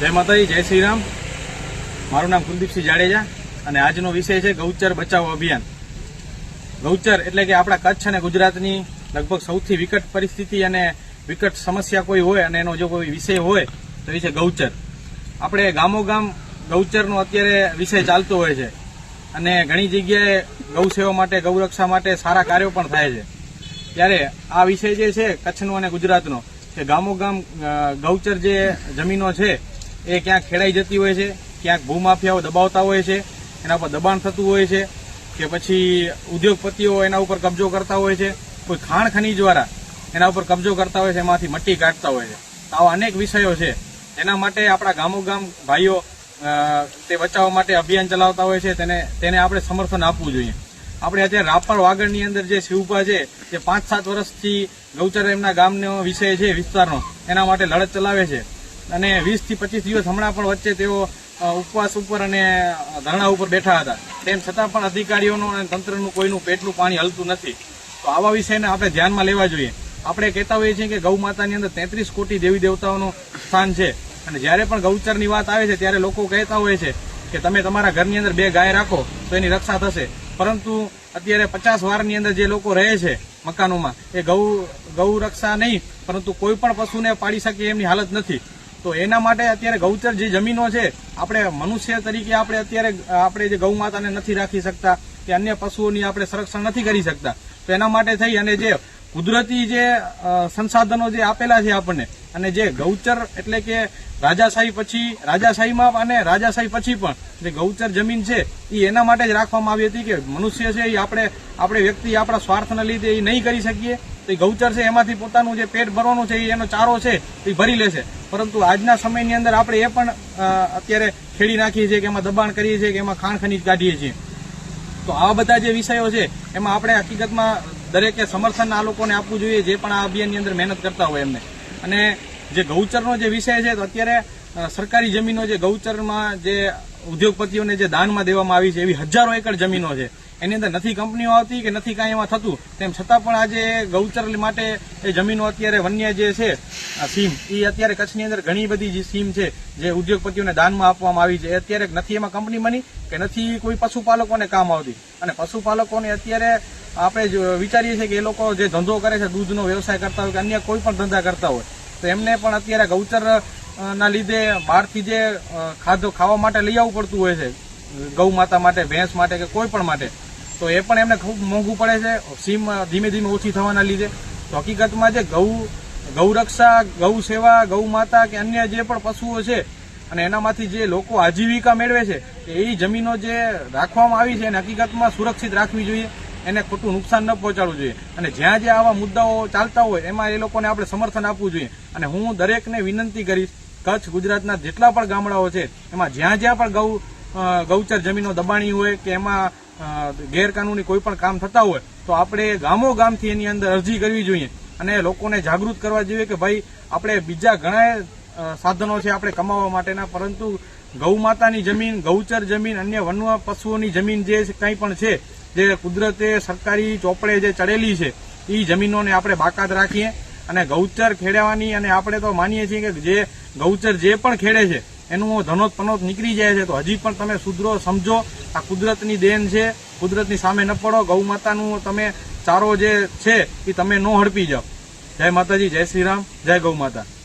જય માતાજી, જય શ્રી રામ મારું નામ કુલદીપસિંહ જાડેજા અને આજનો વિષય છે ગૌચર બચાવો અભિયાન. ગૌચર એટલે કે આપણા કચ્છ અને ગુજરાતની લગભગ સૌથી વિકટ પરિસ્થિતિ અને વિકટ સમસ્યા કોઈ હોય અને એનો જો કોઈ વિષય હોય, તો એ છે ગૌચર. આપણે ગામો ગામ ગૌચરનો અત્યારે વિષય ચાલતો હોય છે અને ઘણી જગ્યાએ ગૌસેવા માટે ગૌરક્ષા માટે સારા કાર્યો પણ થાય છે. ત્યારે આ વિષય જે છે કચ્છનો અને ગુજરાતનો, કે ગામો ગામ ગૌચર જે જમીનો છે એ ક્યાંક ખેડાઈ જતી હોય છે, ક્યાંક ભૂમાફિયાઓ દબાવતા હોય છે, એના પર દબાણ થતું હોય છે, કે પછી ઉદ્યોગપતિઓ એના ઉપર કબજો કરતા હોય છે, કોઈ ખાણ ખનીજ દ્વારા એના ઉપર કબજો કરતા હોય છે, એમાંથી મટ્ટી કાઢતા હોય છે. આવા અનેક વિષયો છે. એના માટે આપણા ગામો ગામ ભાઈઓ તે બચાવવા માટે અભિયાન ચલાવતા હોય છે, તેને તેને આપણે સમર્થન આપવું જોઈએ. આપણે અત્યારે રાપર વાગડની અંદર જે શિવપા છે, જે પાંચ સાત વર્ષથી ગૌચર એમના ગામનો વિષય છે, વિસ્તારનો, એના માટે લડત ચલાવે છે. અને વીસથી પચીસ દિવસ હમણાં પણ વચ્ચે તેઓ ઉપવાસ ઉપર અને ધરણા ઉપર બેઠા હતા. તેમ છતાં પણ અધિકારીઓનું અને તંત્રનું કોઈનું પેટનું પાણી હલતું નથી. તો આવા વિષયને આપણે ધ્યાનમાં લેવા જોઈએ. આપણે કહેતા હોઈએ છીએ કે ગૌ માતાની અંદર તેત્રીસ કોટી દેવી દેવતાઓનું સ્થાન છે. અને જ્યારે પણ ગૌચરની વાત આવે છે, ત્યારે લોકો કહેતા હોય છે કે તમે તમારા ઘરની અંદર બે ગાય રાખો, તો એની રક્ષા થશે. પરંતુ અત્યારે પચાસ વારની અંદર જે લોકો રહે છે મકાનોમાં, એ ગૌ ગૌ રક્ષા નહીં, પરંતુ કોઈ પણ પશુને પાડી શકે એમની હાલત નથી. તો એના માટે અત્યારે ગૌચર જે જમીનો છે, આપણે મનુષ્ય તરીકે આપણે અત્યારે, આપણે જે ગૌ માતાને નથી રાખી શકતા, કે અન્ય પશુઓની આપણે સંરક્ષણ નથી કરી શકતા. તો એના માટે થઈ અને જે કુદરતી જે સંસાધનો જે આપેલા છે આપણને, અને જે ગૌચર એટલે કે રાજાશાહી પછી રાજાશાહીમાં અને રાજાશાહી પછી પણ જે ગૌચર જમીન છે એ એના માટે જ રાખવામાં આવી હતી કે મનુષ્ય છે એ આપણે આપણે વ્યક્તિ આપણા સ્વાર્થના લીધે એ નહીં કરી શકીએ. તો એ ગૌચર છે, એમાંથી પોતાનું જે પેટ ભરવાનું છે એનો ચારો છે એ ભરી લેશે પરંતુ આજના સમયની અંદર આપણે એ પણ અત્યારે ખેડી નાખીએ છીએ કે એમાં દબાણ કરીએ છીએ કે એમાં ખાણ ખનીજ કાઢીએ છીએ. તો આવા બધા જે વિષયો છે, એમાં આપણે હકીકતમાં દરેકે સમર્થન આ લોકોને આપવું જોઈએ, જે પણ આ અભિયાનની અંદર મહેનત કરતા હોય એમને. અને જે ગૌચરનો જે વિષય છે, તો અત્યારે સરકારી જમીનો જે ગૌચરમાં જે ઉદ્યોગપતિઓને જે દાનમાં દેવામાં આવી છે, એવી હજારો એકર જમીનો છે. એની અંદર નથી કંપનીઓ આવતી કે નથી કાંઈ એમાં થતું. તેમ છતાં પણ આજે ગૌચર માટે એ જમીનો અત્યારે વન્ય જે છે સીમ, એ અત્યારે કચ્છની અંદર ઘણી બધી જે સીમ છે, જે ઉદ્યોગપતિઓને દાનમાં આપવામાં આવી છે. એ અત્યારે નથી એમાં કંપની બની કે નથી કોઈ પશુપાલકોને કામ આવતી. અને પશુપાલકોને અત્યારે આપણે વિચારીએ છીએ કે એ લોકો જે ધંધો કરે છે, દૂધનો વ્યવસાય કરતા હોય કે અન્ય કોઈ પણ ધંધા કરતા હોય તો એમને પણ અત્યારે ગૌચર ના લીધે બહારથી જે ખાધો ખાવા માટે લઈ આવવું પડતું હોય છે, ગૌ માતા માટે, ભેંસ માટે કે કોઈ પણ માટે, તો એ પણ એમને ખૂબ મોંઘું પડે છે, સીમ ધીમે ધીમે ઓછી થવાના લીધે. તો હકીકતમાં જે ગૌ ગૌરક્ષા ગૌ સેવા, ગૌ માતા કે અન્ય જે પણ પશુઓ છે, અને એનામાંથી જે લોકો આજીવિકા મેળવે છે, એ જમીનો જે રાખવામાં આવી છે એને હકીકતમાં સુરક્ષિત રાખવી જોઈએ. એને ખોટું નુકસાન ન પહોંચાડવું જોઈએ. અને જ્યાં જ્યાં આવા મુદ્દાઓ ચાલતા હોય, એમાં એ લોકોને આપણે સમર્થન આપવું જોઈએ. અને હું દરેકને વિનંતી કરીશ, કચ્છ ગુજરાતના જેટલા પણ ગામડાઓ છે, એમાં જ્યાં જ્યાં પણ ગૌ ગૌચર જમીનો દબાણી હોય કે એમાં ગેરકાનૂની કોઈ પણ કામ થતા હોય, તો આપણે ગામો ગામથી એની અંદર અરજી કરવી જોઈએ. અને લોકોને જાગૃત કરવા જોઈએ કે ભાઈ, આપણે બીજા ઘણા સાધનો છે આપણે કમાવા માટેના, પરંતુ ગૌ માતાની જમીન, ગૌચર જમીન, અન્ય વન્ય પશુઓની જમીન જે કંઈ પણ છે જે કુદરતે સરકારી ચોપડે જે ચડેલી છે, એ જમીનોને આપણે બાકાત રાખીએ અને ગૌચર ખેડવાની અને આપણે તો માનીએ છીએ કે જે ગૌચર જે પણ ખેડે છે, એનું ધનોત પનોત નીકળી જાય છે. તો હજી પણ તમે સુધરો, સમજો, આ કુદરતની દેન છે, કુદરતની સામે ન પડો. ગૌ માતાનું તમે ચારો જે છે, એ તમે ન હડપી જાઓ. જય માતાજી, જય શ્રી રામ, જય ગૌ માતા.